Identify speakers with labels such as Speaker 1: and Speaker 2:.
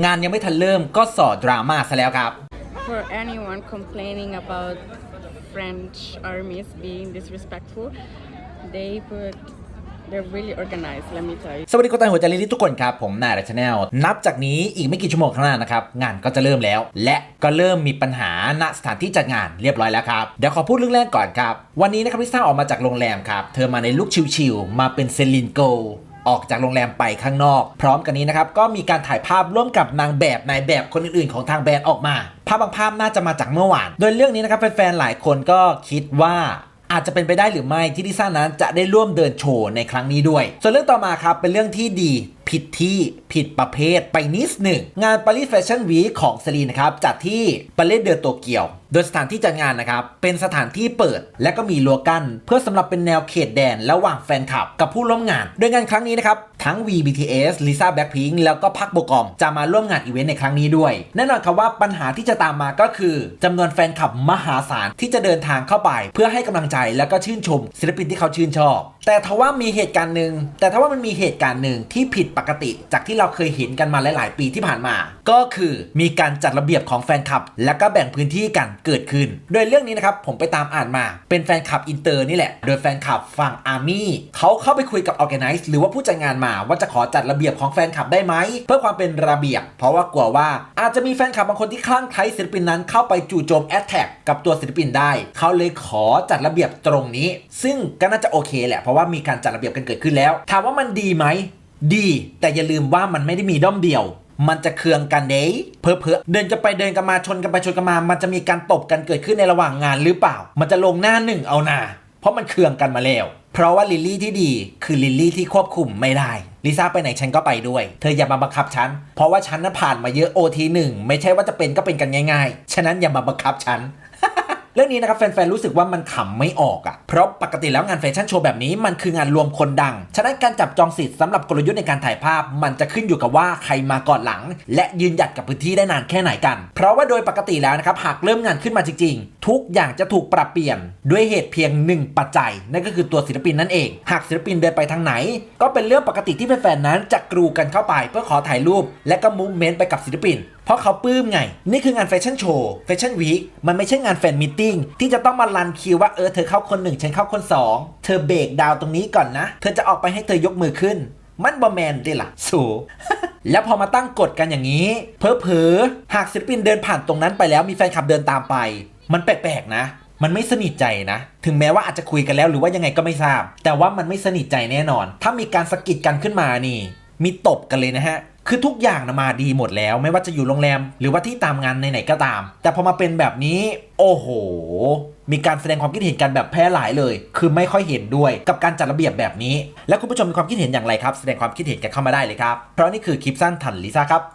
Speaker 1: งานยังไม่ทันเริ่มก็สอดดราม่าซะแล้วครับ
Speaker 2: For anyone complaining about French armies being disrespectful, they put they're really organized. Let me tell you.
Speaker 1: สวัสดีคนไทยหัวใจลิลิทุกคนครับ ผมนายรัชแนล นับจากนี้อีกไม่กี่ชั่วโมงข้างหน้านะครับ งานก็จะเริ่มแล้ว และก็เริ่มมีปัญหาณสถานที่จัดงานเรียบร้อยแล้วครับ เดี๋ยวขอพูดเรื่องแรกก่อนครับ วันนี้นะครับลิซ่าออกมาจากโรงแรมครับ เธอมาในลุคชิลๆมาเป็นเซลินโก ออกจากโรงแรมไปข้างนอก พร้อมกันนี้นะครับก็มีการถ่ายภาพร่วมกับนางแบบนายแบบคนอื่นๆ ของทางแบรนด์ออกมา ภาพบางภาพน่าจะมาจากเมื่อวาน โดยเรื่องนี้นะครับแฟนๆหลายคนก็คิดว่าอาจจะเป็นไปได้หรือไม่ที่ลิซ่านั้นจะได้ร่วมเดินโชว์ในครั้งนี้ด้วย ส่วนเรื่องต่อมาครับเป็นเรื่องที่ดีผิดที่ผิดประเภทไปนิดหนึ่ง งานปารีสแฟชั่นวีคของเซรีนะครับจัดที่ปารีสเดอโตเกียว โดยสถานที่จัดงานนะครับเป็นสถานที่เปิดและก็มีรั้วกั้นเพื่อสำหรับเป็นแนวเขตแดนระหว่างแฟนคลับกับผู้ร่วมงาน โดยงานครั้งนี้นะครับทั้ง VBTS Lisa Blackpink แล้วก็พักโบกอมจะมาร่วมงานอีเวนต์ในครั้งนี้ด้วย แน่นอนครับว่าปัญหาที่จะตามมาก็คือจำนวนแฟนคลับมหาศาลที่จะเดินทางเข้าไป เพื่อให้กำลังใจแล้วก็ชื่นชม ศิลปินที่เขาชื่นชอบ แต่ทว่ามีเหตุการณ์หนึ่งแต่ทว่ามันมีเหตุการณ์หนึ่งที่ผิดปกติ จากที่เราเคยเห็นกันมาหลาย ๆ ปีที่ผ่านมา ก็คือมีการจัดระเบียบของแฟนคลับ และก็แบ่งพื้นที่กันเกิดขึ้น โดยเรื่องนี้นะครับผมไปตามอ่านมา เป็นแฟนคลับอินเตอร์นี่แหละ โดยแฟนคลับฝั่งอาร์มี่เขาเข้าไปคุยกับออแกไนซ์หรือว่าผู้จัดงานมาว่าจะขอจัดระเบียบของแฟนคลับได้ไหมเพื่อความเป็นระเบียบ เพราะว่ากลัวว่าอาจจะมีแฟนคลับบางคนที่คลั่งไคล้ศิลปินนั้นเข้าไปจู่โจมแอตแทกกับตัวศิลปินได้ เขาเลยขอจัดระเบียบตรงนี้ ซึ่งก็น่าจะโอเคแหละเพราะว่ามีการจัดระเบียบกันเกิดขึ้นแล้ว ถามว่ามันดีไหมดี แต่อย่าลืมว่ามันไม่ได้มีด้อมเดียว มันจะเคืองกันเด้เพอเพอเดินกันไปเดินกันมาชนกันไปชนกันมา มันจะมีการตบกันเกิดขึ้นในระหว่างงานหรือเปล่า มันจะลงหน้าหนึ่งเอาหนาเพราะมันเคืองกันมาแล้ว เพราะว่าลิลลี่ที่ดีคือลิลลี่ที่ควบคุมไม่ได้ลิซ่าไปไหนฉันก็ไปด้วย เธออย่ามาบังคับฉัน เพราะว่าฉันนั้นผ่านมาเยอะโอทีหนึ่งไม่ใช่ว่าจะเป็นก็เป็นกันง่าย ๆ ฉะนั้นอย่ามาบังคับฉัน เรื่องนี้นะครับแฟนๆ รู้สึกว่ามันขำไม่ออกอะ่ะ เพราะปกติแล้วงานแฟชั่นโชว์แบบนี้มันคืองานรวมคนดัง ฉะนั้นการจับจองสิทธิ์สำหรับกลยุทธ์ในการถ่ายภาพ มันจะขึ้นอยู่กับว่าใครมาก่อนหลัง และยืนหยัดกับพื้นที่ได้นานแค่ไหนกัน เพราะว่าโดยปกติแล้วนะครับหากเริ่มงานขึ้นมาจริงๆ ทุกอย่างจะถูกปรับเปลี่ยนด้วยเหตุเพียงหนึ่งปัจจัยนั่นก็คือตัวศิลปินนั่นเอง หากศิลปินเดินไปทางไหน ก็เป็นเรื่องปกติที่แฟนๆ นั้นจะกรูกันเข้าไป เพื่อขอถ่ายรูป และก็มูฟเมนต์ไปกับศิลปินเพราะเขาปลื้มไง นี่คืองานแฟชั่นโชว์แฟชั่นวีคมันไม่ใช่งานแฟนมิทติ้งที่จะต้องมารันคิวว่าเออเธอเข้าคนหนึ่งฉันเข้าคนสองเธอเบรกดาวตรงนี้ก่อนนะ เธอจะออกไปให้เธอยกมือขึ้น มันบอแมนดิล่ะ สูแล้วพอมาตั้งกฎกันอย่างนี้ เพอเพอหากศิลปินเดินผ่านตรงนั้นไปแล้วมีแฟนคลับเดินตามไป มันแปลกๆนะมันไม่สนิทใจนะ ถึงแม้ว่าอาจจะคุยกันแล้วหรือว่ายังไงก็ไม่ทราบ แต่ว่ามันไม่สนิทใจแน่นอน ถ้ามีการสะกิดกันขึ้นมานี่ มีตบกันเลยนะฮะ คือทุกอย่างนะมาดีหมดแล้ว ไม่ว่าจะอยู่โรงแรม หรือว่าที่ตามงานไหนๆก็ตาม แต่พอมาเป็นแบบนี้ โอ้โห มีการแสดงความคิดเห็นกันแบบแพร่หลายเลย คือไม่ค่อยเห็นด้วยกับการจัดระเบียบแบบนี้ แล้วคุณผู้ชมมีความคิดเห็นอย่างไรครับ แสดงความคิดเห็นกันเข้ามาได้เลยครับ เพราะนี่คือคลิปสั้นทันลิซ่าครับ